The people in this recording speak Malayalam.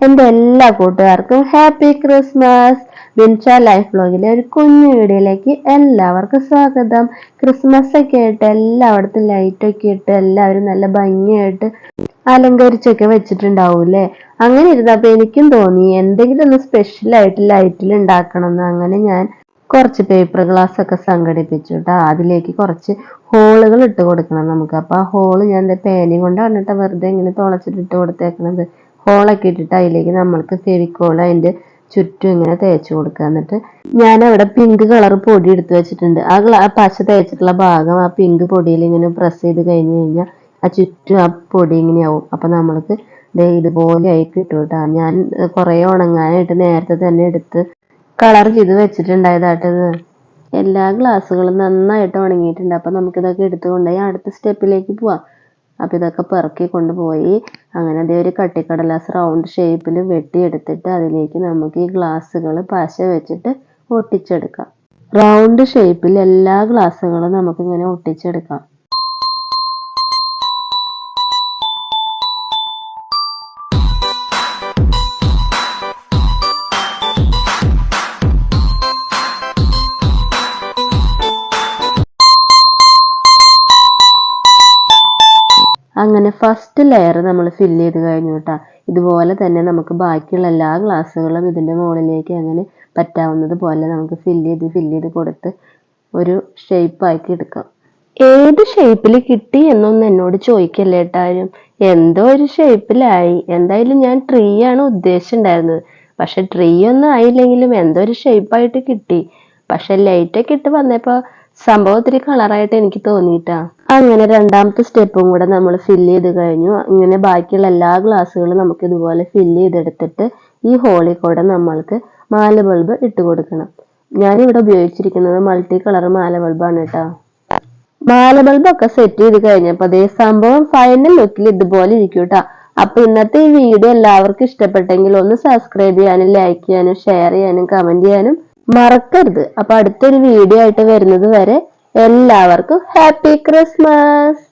എന്റെ എല്ലാ കൂട്ടുകാർക്കും ഹാപ്പി ക്രിസ്മസ്. വിൻഷ ലൈഫ് ബ്ലോഗിലെ ഒരു കുഞ്ഞു വീഡിയോയിലേക്ക് എല്ലാവർക്കും സ്വാഗതം. ക്രിസ്മസ് ഒക്കെ ആയിട്ട് എല്ലായിടത്തും ലൈറ്റൊക്കെ ഇട്ട് എല്ലാവരും നല്ല ഭംഗിയായിട്ട് അലങ്കരിച്ചൊക്കെ വെച്ചിട്ടുണ്ടാവൂലേ അങ്ങനെ ഇരുന്നപ്പോൾ എനിക്കും തോന്നി എന്തെങ്കിലും ഒന്ന് സ്പെഷ്യൽ ആയിട്ട് ലൈറ്റിൽ ഉണ്ടാക്കണം എന്ന് അങ്ങനെ ഞാൻ കുറച്ച് പേപ്പർ ഗ്ലാസ് ഒക്കെ സംഘടിപ്പിച്ചു കേട്ടോ അതിലേക്ക് കുറച്ച് ഹോളുകൾ ഇട്ട് കൊടുക്കണം നമുക്ക്. അപ്പോൾ ആ ഹോൾ ഞാൻ പേനയും കൊണ്ടാണ് കേട്ടോ വെറുതെ ഇങ്ങനെ തുളച്ചിട്ട് ഇട്ട് കൊടുത്തേക്കണത്. ഹോളൊക്കെ ഇട്ടിട്ട് അതിലേക്ക് നമ്മൾക്ക് ഫെവിക്കോൾ അതിന്റെ ചുറ്റും ഇങ്ങനെ തേച്ച് കൊടുക്കുക. എന്നിട്ട് ഞാൻ അവിടെ പിങ്ക് കളർ പൊടി എടുത്തു വെച്ചിട്ടുണ്ട്. ആ ആ പശ തേച്ചിട്ടുള്ള ഭാഗം ആ പിങ്ക് പൊടിയിൽ ഇങ്ങനെ പ്രസ് ചെയ്ത് കഴിഞ്ഞ് കഴിഞ്ഞാൽ ആ ചുറ്റും ആ പൊടി ഇങ്ങനെയാവും. അപ്പം നമ്മൾക്ക് ഇതുപോലെ ആയി കിട്ടും കേട്ടോ ഞാൻ കുറേ ഉണങ്ങാനായിട്ട് നേരത്തെ തന്നെ എടുത്ത് കളർ ചെയ്ത് വെച്ചിട്ടുണ്ടായതാട്ടത് എല്ലാ ഗ്ലാസ്സുകളും നന്നായിട്ട് ഉണങ്ങിയിട്ടുണ്ട്. അപ്പം നമുക്കിതൊക്കെ എടുത്തുകൊണ്ടുപോയി അടുത്ത സ്റ്റെപ്പിലേക്ക് പോവാം. അപ്പൊ ഇതൊക്കെ പെറുക്കി കൊണ്ടുപോയി അങ്ങനെ അതേ ഒരു കട്ടിക്കടലാസ് റൗണ്ട് ഷേപ്പിൽ വെട്ടിയെടുത്തിട്ട് അതിലേക്ക് നമുക്ക് ഈ ഗ്ലാസ്സുകൾ പശ വെച്ചിട്ട് ഒട്ടിച്ചെടുക്കാം. റൗണ്ട് ഷേപ്പിൽ എല്ലാ ഗ്ലാസ്സുകളും നമുക്കിങ്ങനെ ഒട്ടിച്ചെടുക്കാം. അങ്ങനെ ഫസ്റ്റ് ലെയർ നമ്മൾ ഫില്ല് ചെയ്ത് കഴിഞ്ഞു കേട്ടോ ഇതുപോലെ തന്നെ നമുക്ക് ബാക്കിയുള്ള എല്ലാ ഗ്ലാസ്സുകളും ഇതിന്റെ മുകളിലേക്ക് അങ്ങനെ പറ്റാവുന്നത് പോലെ നമുക്ക് ഫില്ല് ചെയ്ത് ഫില്ല് ചെയ്ത് കൊടുത്ത് ഒരു ഷേപ്പ് ആക്കി എടുക്കാം. ഏത് ഷേപ്പിൽ കിട്ടി എന്നൊന്നും എന്നോട് ചോദിക്കല്ലേ ഏട്ടാരും എന്തോ ഒരു ഷേപ്പിലായി എന്തായാലും ഞാൻ ട്രീ ആണ് ഉദ്ദേശിച്ചിട്ടുണ്ടായിരുന്നത്. പക്ഷെ ട്രീ ഒന്നും ആയില്ലെങ്കിലും എന്തോ ഒരു ഷേപ്പായിട്ട് കിട്ടി. പക്ഷെ ലൈറ്റൊക്കെ ഇട്ട് വന്നപ്പോ സംഭവം ഒത്തിരി കളറായിട്ട് എനിക്ക് തോന്നിയിട്ടാ. അങ്ങനെ രണ്ടാമത്തെ സ്റ്റെപ്പും കൂടെ നമ്മൾ ഫില്ല് ചെയ്ത് കഴിഞ്ഞു. ഇങ്ങനെ ബാക്കിയുള്ള എല്ലാ ഗ്ലാസ്സുകളും നമുക്ക് ഇതുപോലെ ഫില്ല് ചെയ്തെടുത്തിട്ട് ഈ ഹോളിൽ കൂടെ നമ്മൾക്ക് മാല ബൾബ് ഇട്ട് കൊടുക്കണം. ഞാനിവിടെ ഉപയോഗിച്ചിരിക്കുന്നത് മൾട്ടി കളർ മാല ബൾബാണ് കേട്ടോ. മാല ബൾബൊക്കെ സെറ്റ് ചെയ്ത് കഴിഞ്ഞപ്പോൾ അതേ സംഭവം ഫൈനൽ ലുക്കിൽ ഇതുപോലെ ഇരിക്കും കേട്ടോ. അപ്പൊ ഇന്നത്തെ ഈ വീഡിയോ എല്ലാവർക്കും ഇഷ്ടപ്പെട്ടെങ്കിൽ ഒന്ന് സബ്സ്ക്രൈബ് ചെയ്യാനും ലൈക്ക് ചെയ്യാനും ഷെയർ ചെയ്യാനും കമന്റ് ചെയ്യാനും മറക്കരുത്. അപ്പൊ അടുത്തൊരു വീഡിയോ ആയിട്ട് വരുന്നത് വരെ എല്ലാവർക്കും ഹാപ്പി ക്രിസ്മസ്